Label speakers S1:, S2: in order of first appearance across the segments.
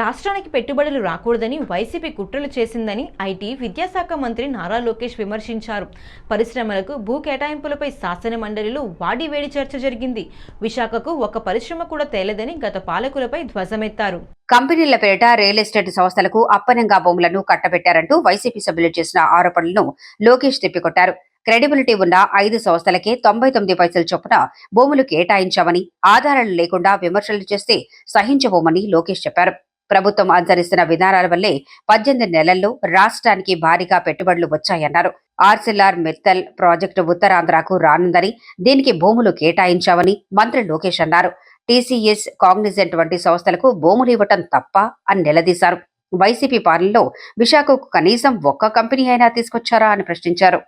S1: రాష్ట్రానికి పెట్టుబడులు రాకూడదని వైసీపీ కుట్రలు చేసిందని ఐటీ విద్యాశాఖ మంత్రి నారా లోకేష్ విమర్శించారు. పరిశ్రమలకు భూ కేటాయింపులపై శాసన మండలిలో వాడివేడి చర్చ జరిగింది. విశాఖకు ఒక పరిశ్రమ కూడా తేలేదని గత పాలకులపై ధ్వజమెత్తారు.
S2: కంపెనీల పేరిట రియల్ ఎస్టేట్ సంస్థలకు అప్పనంగా భూములను కట్టబెట్టారంటూ వైసీపీ సభ్యులు చేసిన ఆరోపణలను లోకేష్ తిప్పికొట్టారు. క్రెడిబిలిటీ ఉన్న ఐదు సంస్థలకే తొంభై తొమ్మిది పైసలు చొప్పున భూములు కేటాయించామని ఆధారాలు లేకుండా విమర్శలు చేస్తే సహించబోమని లోకేష్ చెప్పారు. ప్రభుత్వం అనుసరిస్తున్న విధానాల వల్లే పద్దెనిమిది నెలల్లో రాష్ట్రానికి భారీగా పెట్టుబడులు వచ్చాయన్నారు. ఆర్సిల్ఆర్ మిత్తల్ ప్రాజెక్టు ఉత్తరాంధ్రకు రానుందని దీనికి భూములు కేటాయించామని మంత్రి లోకేష్ అన్నారు. టీసీఎస్ కాగ్నిజెంట్ వంటి సంస్థలకు భూములు ఇవ్వటం తప్ప అని నిలదీశారు. వైసీపీ పాలనలో విశాఖకు కనీసం ఒక్క కంపెనీ అయినా తీసుకొచ్చారా అని ప్రశ్నించారు.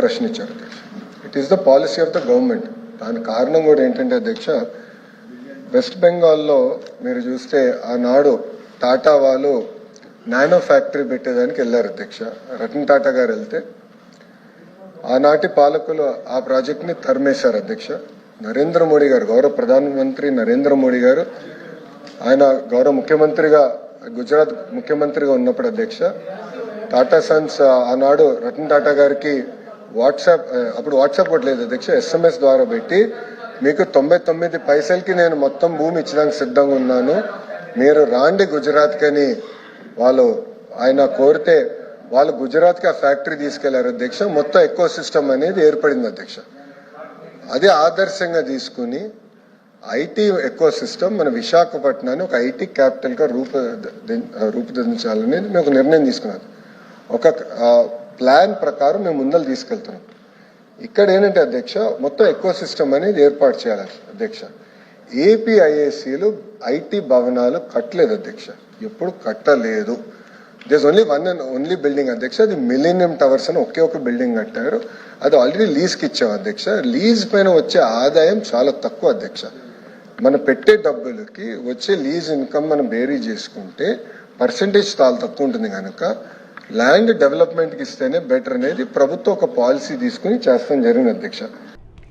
S3: ప్రశ్నించారు. It is the policy of the government దాని కారణం కూడా ఏంటంటే అధ్యక్ష వెస్ట్ బెంగాల్లో మీరు చూస్తే ఆనాడు టాటా వాళ్ళు నానో ఫ్యాక్టరీ పెట్టేదానికి వెళ్ళారు అధ్యక్ష. రతన్ టాటా గారు వెళ్తే ఆనాటి పాలకులు ఆ ప్రాజెక్ట్ని తరిమేశారు అధ్యక్ష. నరేంద్ర మోడీ గారు గౌరవ ప్రధానమంత్రి నరేంద్ర మోడీ గారు ఆయన గౌరవ ముఖ్యమంత్రిగా గుజరాత్ ముఖ్యమంత్రిగా ఉన్నప్పుడు అధ్యక్ష. టాటా సన్స్ ఆనాడు రతన్ టాటా గారికి వాట్సాప్ అప్పుడు వాట్సాప్ కూడా లేదు అధ్యక్ష ఎస్ఎంఎస్ ద్వారా పెట్టి మీకు తొంభై తొమ్మిది పైసలకి నేను మొత్తం భూమి ఇచ్చడానికి సిద్ధంగా ఉన్నాను. మీరు రాండి గుజరాత్కని అని వాళ్ళు ఆయన కోరితే వాళ్ళు గుజరాత్కి ఆ ఫ్యాక్టరీ తీసుకెళ్ళారు. అధ్యక్ష మొత్తం ఎక్కువ సిస్టమ్ అనేది ఏర్పడింది అధ్యక్ష. అదే ఆదర్శంగా తీసుకుని ఐటీ ఎక్కువ సిస్టమ్ మన విశాఖపట్నాన్ని ఒక ఐటీ క్యాపిటల్గా రూప రూపుదిద్దించాలని మేము ఒక నిర్ణయం తీసుకున్నాం. ఒక ప్లాన్ ప్రకారం మేము ముందలు తీసుకెళ్తున్నాం. ఇక్కడ ఏంటంటే అధ్యక్ష మొత్తం ఎకో సిస్టమ్ అనేది ఏర్పాటు చేయాలి అధ్యక్ష. ఏపీఐఏసీలు ఐటీ భవనాలు కట్టలేదు అధ్యక్ష. ఎప్పుడు కట్టలేదు. This only one and only building అధ్యక్ష అది మిలీనియం టవర్స్ అని ఒకే ఒక బిల్డింగ్ కట్టారు. అది ఆల్రెడీ లీజ్కి ఇచ్చాం అధ్యక్ష. లీజ్ పైన వచ్చే ఆదాయం చాలా తక్కువ అధ్యక్ష. మనం పెట్టే డబ్బులకి వచ్చే లీజ్ ఇన్కమ్ మనం బేరీ చేసుకుంటే పర్సంటేజ్ చాలా తక్కువ ఉంటుంది కనుక ల్యాండ్ డెవలప్మెంట్కి ఇస్తేనే బెటర్ అనేది ప్రభుత్వం ఒక పాలసీ తీసుకుని చేస్తాం జరిగింది అధ్యక్ష.